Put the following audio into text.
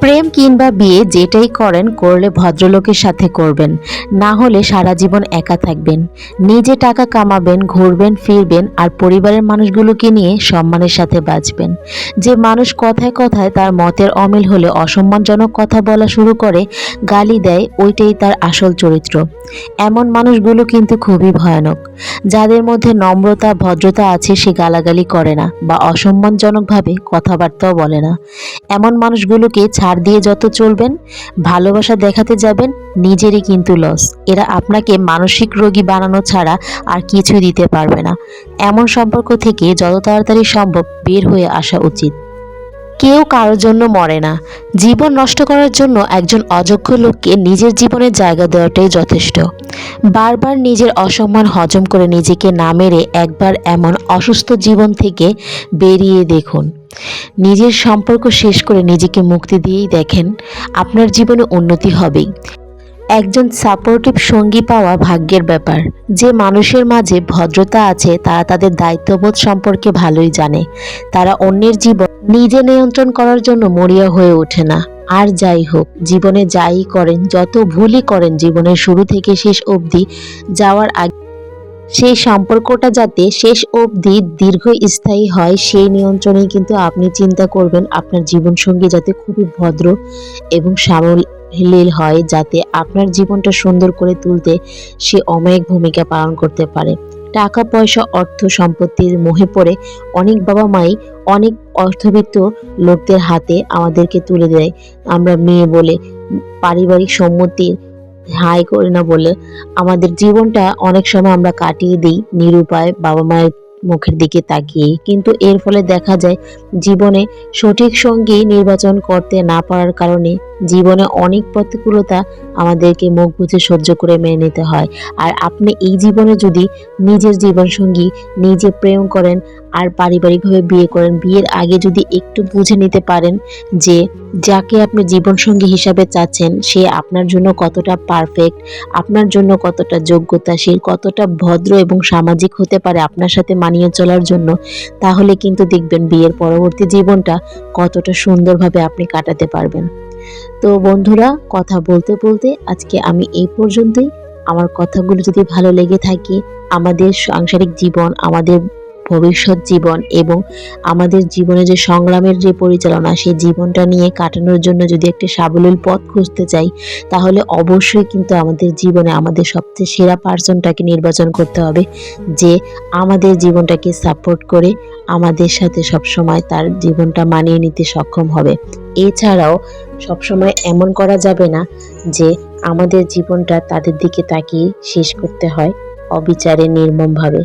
প্রেম কিংবা বিয়ে যেটাই করেন, করলে ভদ্রলোকের সাথে করবেন। না হলে সারা জীবন একা থাকবেন। নিজে টাকা কামাবেন, ঘুরবেন, ফিরবেন আর পরিবারের মানুষগুলোকে নিয়ে সম্মানের সাথে বাঁচবেন। যে মানুষ কথায় কথায় তার মতের অমিল হলে অসম্মানজনক কথা বলা শুরু করে, গালি দেয়, ওইটাই তার আসল চরিত্র। এমন মানুষগুলো কিন্তু খুবই ভয়ানক। যাদের মধ্যে নম্রতা, ভদ্রতা আছে সে গালাগালি করে না বা অসম্মানজনকভাবে কথাবার্তাও বলে না। এমন মানুষগুলোকে ছাড় দিয়ে যত চলবেন, ভালোবাসা দেখাতে যাবেন, নিজেরই কিন্তু লস এরা আপনাকে মানসিক রোগী বানানো ছাড়া আর কিছুই দিতে পারবে না। এমন সম্পর্ক থেকে যত তাড়াতাড়ি সম্ভব বের হয়ে আসা উচিত। কেউ কারোর জন্য মরে না। জীবন নষ্ট করার জন্য একজন অযোগ্য লোককে নিজের জীবনের জায়গা দেওয়াটাই যথেষ্ট। বারবার নিজের অসম্মান হজম করে নিজেকে না মেরে একবার এমন অসুস্থ জীবন থেকে বেরিয়ে দেখুন। নিজের সম্পর্ক শেষ করে নিজেকে মুক্তি দিয়েই দেখেন, আপনার জীবনে উন্নতি হবেই। একজন সাপোর্টিভ সঙ্গী পাওয়া ভাগ্যের ব্যাপার। যে মানুষের মাঝে ভদ্রতা আছে, তারা তাদের দায়িত্ববোধ সম্পর্কে ভালোই জানে। তারা অন্যের জীবন নিজে নিয়ন্ত্রণ করার জন্য মরিয়া হয়ে ওঠে না। আর যাই হোক, জীবনে যাই করেন, যত ভুলই করেন, জীবনের শুরু থেকে শেষ অবধি যাওয়ার আগে সেই সম্পর্কটা যাতে শেষ অবধি দীর্ঘস্থায়ী হয়, সেই নিয়ন্ত্রণেই কিন্তু আপনি চিন্তা করবেন আপনার জীবনসঙ্গী যাতে খুবই ভদ্র এবং সাবলীল হয় যাতে আপনার জীবনটা সুন্দর করে তুলতে সে অমায়িক ভূমিকা পালন করতে পারে। টাকা, পয়সা, অর্থ সম্পত্তির মোহে পড়ে অনেক বাবা মাই অনেক অর্থবিত্ত লোকদের হাতে আমাদেরকে তুলে দেয়। আমরা মেয়ে বলে পারিবারিক সম্মতির হাই করি না বলে আমাদের জীবনটা অনেক সময় আমরা কাটিয়ে দিই নিরুপায় বাবা মায়ের মুখের দিকে তাকিয়ে কিন্তু এর ফলে দেখা যায়, জীবনে সঠিক সঙ্গী নির্বাচন করতে না পারার কারণে জীবনে অনেক প্রতিকূলতা আমাদেরকে মুখ বুঝে সহ্য করে মেনে নিতে হয়। আর আপনি এই জীবনে যদি নিজের জীবনসঙ্গী নিজে প্রেম করেন আর পারিবারিকভাবে বিয়ে করেন, বিয়ের আগে যদি একটু বুঝে নিতে পারেন যে যাকে আপনি জীবনসঙ্গী হিসাবে চাচ্ছেন, সে আপনার জন্য কতটা পারফেক্ট আপনার জন্য কতটা যোগ্যতাশীল, কতটা ভদ্র এবং সামাজিক হতে পারে আপনার সাথে মানিয়ে চলার জন্য, তাহলে কিন্তু দেখবেন বিয়ের পরবর্তী জীবনটা কতটা সুন্দরভাবে আপনি কাটাতে পারবেন। তো বন্ধুরা, কথা বলতে বলতে আজকে আমি এই পর্যন্তই। আমার কথাগুলো যদি ভালো লেগে থাকে, আমাদের সাংসারিক জীবন, আমাদের ভবিষ্যৎ জীবন এবং আমাদের জীবনে যে সংগ্রামের যে পরিচালনা, সেই জীবনটা নিয়ে কাটানোর জন্য যদি একটা সাবলীল পথ খুঁজতে চাই, তাহলে অবশ্যই কিন্তু আমাদের জীবনে আমাদের সবচেয়ে সেরা পার্সনটাকে নির্বাচন করতে হবে, যে আমাদের জীবনটাকে সাপোর্ট করে আমাদের সাথে সবসময় তার জীবনটা মানিয়ে নিতে সক্ষম হবে। এছাড়াও সবসময় এমন করা যাবে না যে আমাদের জীবনটা তাদের দিকে তাকিয়ে শেষ করতে হয় অবিচারে নির্মমভাবে।